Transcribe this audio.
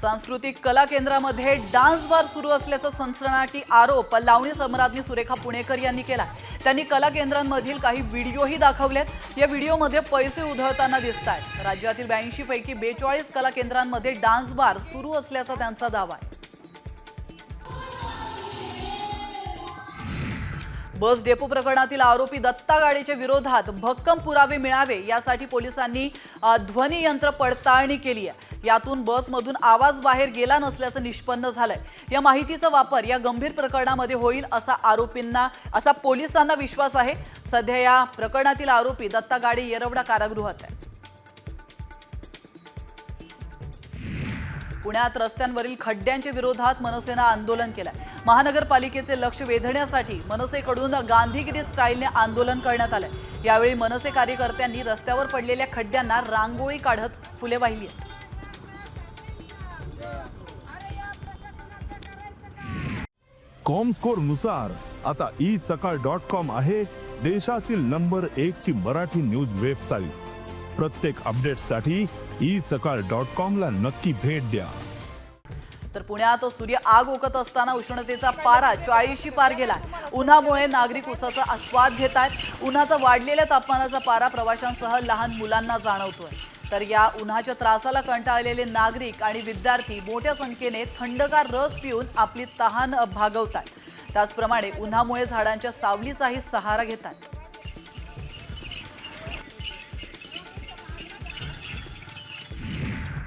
सांस्कृतिक कला केंद्रामध्ये डान्स बार सुरू असल्याचा सनसनाटी आरोप लावणी सम्राज्ञी सुरेखा पुणेकर यांनी केला. त्यांनी कला केंद्रांमधील काही व्हिडिओही दाखवलेत. या व्हिडिओमध्ये पैसे उधळताना दिसत आहेत राज्यातील ब्याऐंशी पैकी बेचाळीस कला केंद्रांमध्ये डान्स बार सुरू असल्याचा त्यांचा दावा आहे. बस डेपो प्रकरणातील आरोपी दत्ता गाडेच्या विरोधात भक्कम पुरावे मिळावे यासाठी पोलिसांनी ध्वनी ध्वनियंत्र पडताळणी केली आहे. यातून बसमधून आवाज बाहेर गेला नसल्याचं निष्पन्न झालंय. या माहितीचा वापर या गंभीर प्रकरणामध्ये होईल असा आरोपींना असा पोलिसांना विश्वास आहे. सध्या या प्रकरणातील आरोपी दत्ता गाडे येरवडा कारागृहात आहे. पुण्यात रस्त्यांवरील खड्ड्यांच्या विरोधात मनसेनं आंदोलन केलंय. महानगरपालिकेचे लक्ष वेधण्यासाठी मनसेकडून गांधीगिरी स्टाईलने आंदोलन करण्यात आलंय. यावेळी मनसे कार्यकर्त्यांनी रस्त्यावर पडलेल्या खड्ड्यांना रांगोळी काढत फुले वाहिली आहेत. कॉमस्कोरनुसार आता ई सकाळ डॉट कॉम आहे देशातील नंबर एक ची मराठी न्यूज वेबसाईट प्रत्येक अपडेटसाठी ई सकाळ डॉट कॉमला नक्की भेट द्या. तर पुण्यात सूर्य आग ओकत असताना उष्णतेचा पारा चाळीसशी पार गेला. उन्हामुळे नागरिक उसाचा आस्वाद घेत आहेत उन्हाचा वाढलेल्या तापमानाचा पारा प्रवाशांसह लहान मुलांना जाणवतोय. तर या उन्हाच्या त्रासाला कंटाळलेले नागरिक आणि विद्यार्थी मोठ्या संख्येने थंडगार रस पिऊन आपली तहान भागवतात त्याचप्रमाणे उन्हामुळे झाडांच्या सावलीचाही सहारा घेतात